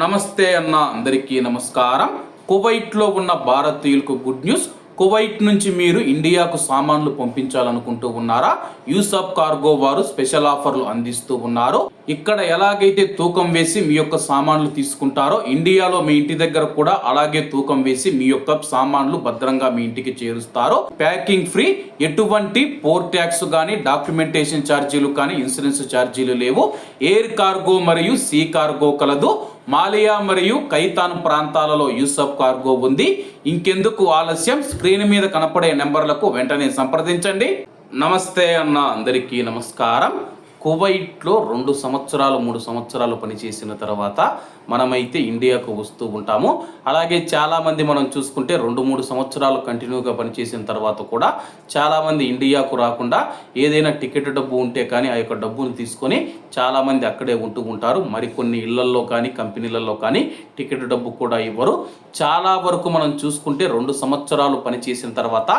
నమస్తే అన్న అందరికీ నమస్కారం. కువైట్లో ఉన్న భారతీయులకు గుడ్ న్యూస్. కువైట్ నుంచి మీరు ఇండియాకు సామాన్లు పంపించాలనుకుంటూ ఉన్నారా? యూసఫ్ కార్గో వారు స్పెషల్ ఆఫర్లు అందిస్తూ ఉన్నారు. ఇక్కడ ఎలాగైతే తూకం వేసి మీ యొక్క సామాన్లు తీసుకుంటారో ఇండియాలో మీ ఇంటి దగ్గర కూడా అలాగే తూకం వేసి మీ యొక్క సామాన్లు భద్రంగా మీ ఇంటికి చేరుస్తారు. ప్యాకింగ్ ఫ్రీ ఎటువంటి పోర్ ట్యాక్స్ కానీ డాక్యుమెంటేషన్ ఛార్జీలు కానీ ఇన్సూరెన్స్ ఛార్జీలు లేవు. ఎయిర్ కార్గో మరియు సీ కార్గో కలదు. మాలియా మరియు కైతాన్ ప్రాంతాలలో యూసఫ్ కార్గో ఉంది. ఇంకెందుకు ఆలస్యం? స్క్రీన్ మీద కనపడే నెంబర్లకు వెంటనే సంప్రదించండి. నమస్తే అన్న అందరికీ నమస్కారం. కువైట్లో రెండు సంవత్సరాలు మూడు సంవత్సరాలు పనిచేసిన తర్వాత మనమైతే ఇండియాకు వస్తూ ఉంటాము. అలాగే చాలామంది మనం చూసుకుంటే రెండు మూడు సంవత్సరాలు కంటిన్యూగా పనిచేసిన తర్వాత కూడా చాలామంది ఇండియాకు రాకుండా ఏదైనా టికెట్ డబ్బు ఉంటే కానీ ఆ యొక్క డబ్బును తీసుకొని చాలామంది అక్కడే ఉంటూ ఉంటారు. మరికొన్ని ఇళ్ళల్లో కానీ కంపెనీలలో కానీ టికెట్ డబ్బు కూడా ఇవ్వరు. చాలా వరకు మనం చూసుకుంటే రెండు సంవత్సరాలు పనిచేసిన తర్వాత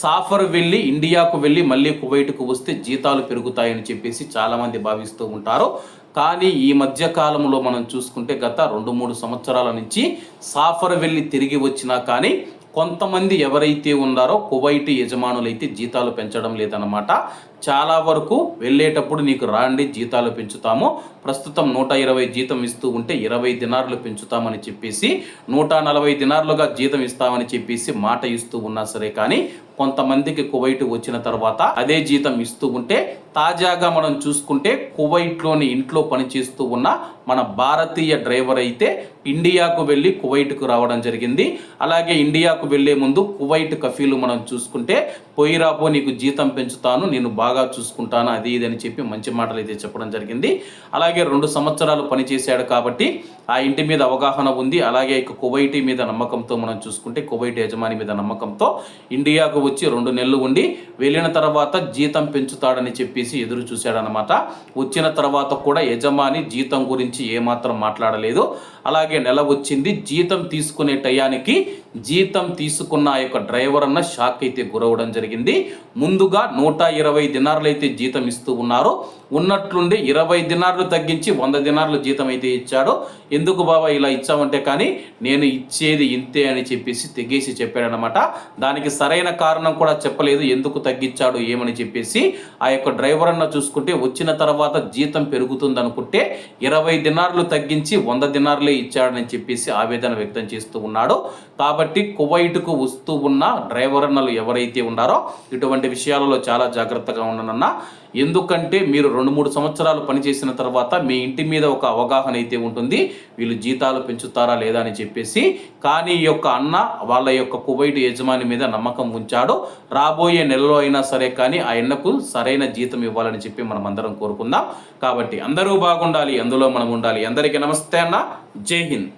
సాఫర్ వెళ్ళి ఇండియాకు వెళ్ళి మళ్ళీ కువైట్కు వస్తే జీతాలు పెరుగుతాయని చెప్పేసి చాలా చాలామంది భావిస్తూ ఉంటారు. కానీ ఈ మధ్య కాలంలో మనం చూసుకుంటే గత రెండు మూడు సంవత్సరాల నుంచి సాఫర్ వెళ్ళి తిరిగి వచ్చినా కానీ కొంతమంది ఎవరైతే ఉన్నారో కువైట్ యజమానులైతే జీతాలు పెంచడం లేదన్నమాట. చాలా వరకు వెళ్ళేటప్పుడు నీకు రాండి జీతాలు పెంచుతాము. ప్రస్తుతం నూట ఇరవై జీతం ఇస్తూ ఉంటే ఇరవై దినార్లు పెంచుతామని చెప్పేసి నూట నలభై దినార్లుగా జీతం ఇస్తామని చెప్పేసి మాట ఇస్తూ ఉన్నా సరే కానీ కొంతమందికి కువైట్ వచ్చిన తర్వాత అదే జీతం ఇస్తూ ఉంటే తాజాగా మనం చూసుకుంటే కువైట్లోని ఇంట్లో పనిచేస్తూ ఉన్న మన భారతీయ డ్రైవర్ అయితే ఇండియాకు వెళ్ళి కువైట్కు రావడం జరిగింది. అలాగే ఇండియాకు వెళ్ళే ముందు కువైట్ కఫీలు మనం చూసుకుంటే పోయిరాపో నీకు జీతం పెంచుతాను నేను బాగా చూసుకుంటాను అది ఇది అని చెప్పి మంచి మాటలు అయితే చెప్పడం జరిగింది. అలాగే రెండు సంవత్సరాలు పనిచేశాడు కాబట్టి ఆ ఇంటి మీద అవగాహన ఉంది. అలాగే ఇక కువైటీ మీద నమ్మకంతో మనం చూసుకుంటే కువైట్ యజమాని మీద నమ్మకంతో ఇండియాకు వచ్చి రెండు నెలలు ఉండి వెళ్ళిన తర్వాత జీతం పెంచుతాడని చెప్పేసి ఎదురు చూశాడనమాట వచ్చిన తర్వాత కూడా యజమాని జీతం గురించి ఏమాత్రం మాట్లాడలేదు. అలాగే నెల వచ్చింది జీతం తీసుకునే టయానికి జీతం తీసుకున్న ఆ యొక్క డ్రైవర్ అన్న షాక్ అయితే గురవడం జరిగింది. ముందుగా నూట ఇరవై దినార్లు అయితే జీతం ఇస్తూ ఉన్నారు ఉన్నట్లుండి ఇరవై దినార్లు తగ్గించి వంద దినార్లు జీతం అయితే ఇచ్చాడు ఎందుకు బాబా ఇలా ఇచ్చామంటే కానీ నేను ఇచ్చేది ఇంతే అని చెప్పేసి తెగేసి చెప్పాడనమాట దానికి సరైన కారణం కూడా చెప్పలేదు ఎందుకు తగ్గించాడు ఏమని చెప్పేసి ఆ యొక్క డ్రైవర్ అన్న చూసుకుంటే వచ్చిన తర్వాత జీతం పెరుగుతుంది అనుకుంటే ఇరవై దినార్లు తగ్గించి వంద దినార్లే ఇచ్చాడని చెప్పేసి ఆవేదన వ్యక్తం చేస్తూ ఉన్నాడు. కాబట్టి కువైట్కు వస్తూ ఉన్న డ్రైవర్ అన్నలు ఎవరైతే ఉన్నారో ఇటువంటి విషయాలలో చాలా జాగ్రత్తగా ఉన్నానన్నా ఎందుకంటే మీరు రెండు మూడు సంవత్సరాలు పనిచేసిన తర్వాత మీ ఇంటి మీద ఒక అవగాహన అయితే ఉంటుంది వీళ్ళు జీతాలు పెంచుతారా లేదా అని చెప్పేసి కానీ ఈ యొక్క అన్న వాళ్ళ యొక్క కువైట్ యజమాని మీద నమ్మకం ఉంచాడు. రాబోయే నెలలో అయినా సరే కానీ ఆ సరైన జీతం ఇవ్వాలని చెప్పి మనం అందరం కోరుకుందాం. కాబట్టి అందరూ బాగుండాలి అందులో మనం ఉండాలి. అందరికీ నమస్తే అన్న. జై హింద్.